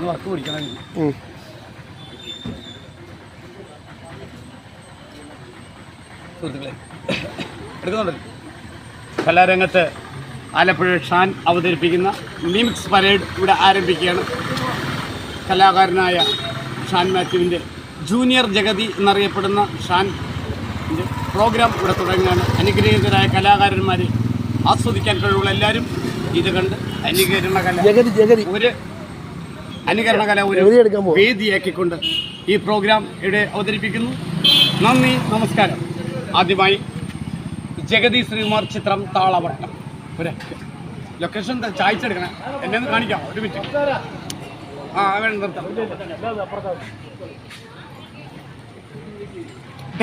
ഒന്ന് വർക്ക് പിടിക്കണം. സുഹൃത്തുക്കളെ എടുക്കുന്നുണ്ടല്ലോ കലാരംഗത്ത് ആലപ്പുഴ ഷാൻ അവതരിപ്പിക്കുന്ന മിമിക്സ് പരേഡ് ഇവിടെ ആരംഭിക്കുകയാണ്. കലാകാരനായ ഷാൻ മാത്യുവിന്റെ ജൂനിയർ ജഗതി എന്നറിയപ്പെടുന്ന ഷാൻ പ്രോഗ്രാം ഇവിടെ തുടങ്ങുകയാണ്. അനുഗ്രഹീതരായ കലാകാരന്മാരെ ആസ്വദിക്കാൻ കഴിവുള്ള എല്ലാവരും ഇത് കണ്ട് അനുകരണ കല ജഗതി ജഗതി. ഒരു അനുകരണ കല ഒരു ജഗതി എടുക്കാൻ പോകും വേദിയാക്കിക്കൊണ്ട് ഈ പ്രോഗ്രാം ഇവിടെ അവതരിപ്പിക്കുന്നു. നന്ദി നമസ്കാരം. ആദ്യമായി ജഗതി ശ്രീകുമാർ ചിത്രം താളവട്ടം. ഒരു ലൊക്കേഷൻ ചായച്ചെടുക്കണേ. എന്നെ ഒന്ന് കാണിക്കാം. ഒരു മിനിറ്റ് ആ വേണം നിർത്താം.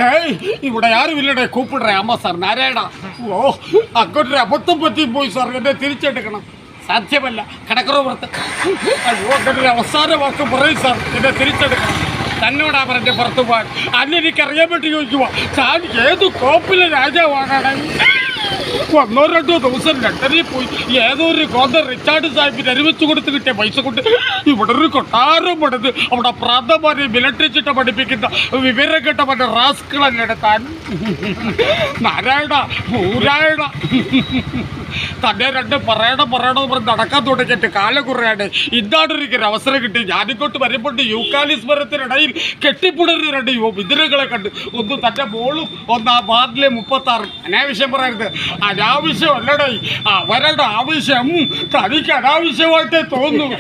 ആരും ഇവിടെ കൂപ്പിടറേ കൂപ്പിടേ അമ്മ സാർ നാരായണ. ഓ അങ്ങോട്ടൊരു അബദ്ധം പറ്റി പോയി സാർ. എന്നെ തിരിച്ചെടുക്കണം. സാധ്യമല്ല. കടക്കറ പുറത്ത്. അയ്യോ അവസാന വാക്ക് പറയും സാർ. എന്നെ തിരിച്ചെടുക്കണം. തന്നോടാ പറഞ്ഞ പുറത്തു പോകാൻ. അന്ന് എനിക്ക് അറിയാൻ വേണ്ടി ചോദിക്കുവാ. താൻ ഏത് കോപ്പിലെ രാജാവാണ് ഒന്നോ രണ്ടോ ദിവസം പോയി. ഏതോ ഒരു ഗോന്ത റിച്ചാർഡ് സാഹിബിന് അനുവദിച്ചു കൊടുത്ത് കിട്ടിയ പൈസ കൊണ്ട് ഇവിടെ ഒരു കൊട്ടാരം പണിത് അവിടെ പ്രാന്തമാരെ മിലിറ്ററി ചിട്ട പഠിപ്പിക്കുന്ന വിവരം കേട്ട മറ്റേ റാസ്കളല്ലേ താൻ നാരായണ. പൂരായണ തന്നെ രണ്ട് പറയണം പറയണം എന്ന് പറഞ്ഞ് നടക്കാൻ തുടങ്ങിയിട്ട് കാലം കുറയാണ് ഇന്നാണ് എനിക്കൊരു അവസരം കിട്ടി. ഞാനിങ്ങോട്ട് വരുമ്പോൾ യൂക്കാലിസ് മരത്തിനിടയിൽ കെട്ടിപ്പുടരുന്ന രണ്ട് യുവ വിതിരകളെ കണ്ട് ഒന്ന് തന്റെ മോളും ഒന്ന് ആ വാർഡിലെ മുപ്പത്താറും. അനാവശ്യം പറയരുത്. അനാവശ്യമല്ലടേ അവരുടെ ആവശ്യം തനിക്ക് അനാവശ്യമായിട്ടേ തോന്നുന്നു.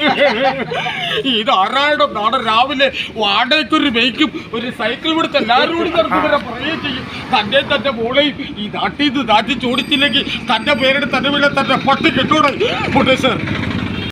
ഇത് ആറായിരം നാളെ രാവിലെ വാടകയ്ക്കൊരു ബൈക്കും ഒരു സൈക്കിൾ കൊടുത്ത് കൂടി നടത്തുന്നവരെ പറയുകയും ചെയ്യും. തന്റെ തന്റെ മോളെയും ഈ നാട്ടിൽ നിന്ന് നാട്ടിൽ ചോദിച്ചില്ലെങ്കിൽ തന്റെ പേരെടുത്ത് തന്നെ വീട് തന്നെ പട്ടി കെട്ടൂടെ. പോട്ടെ സർ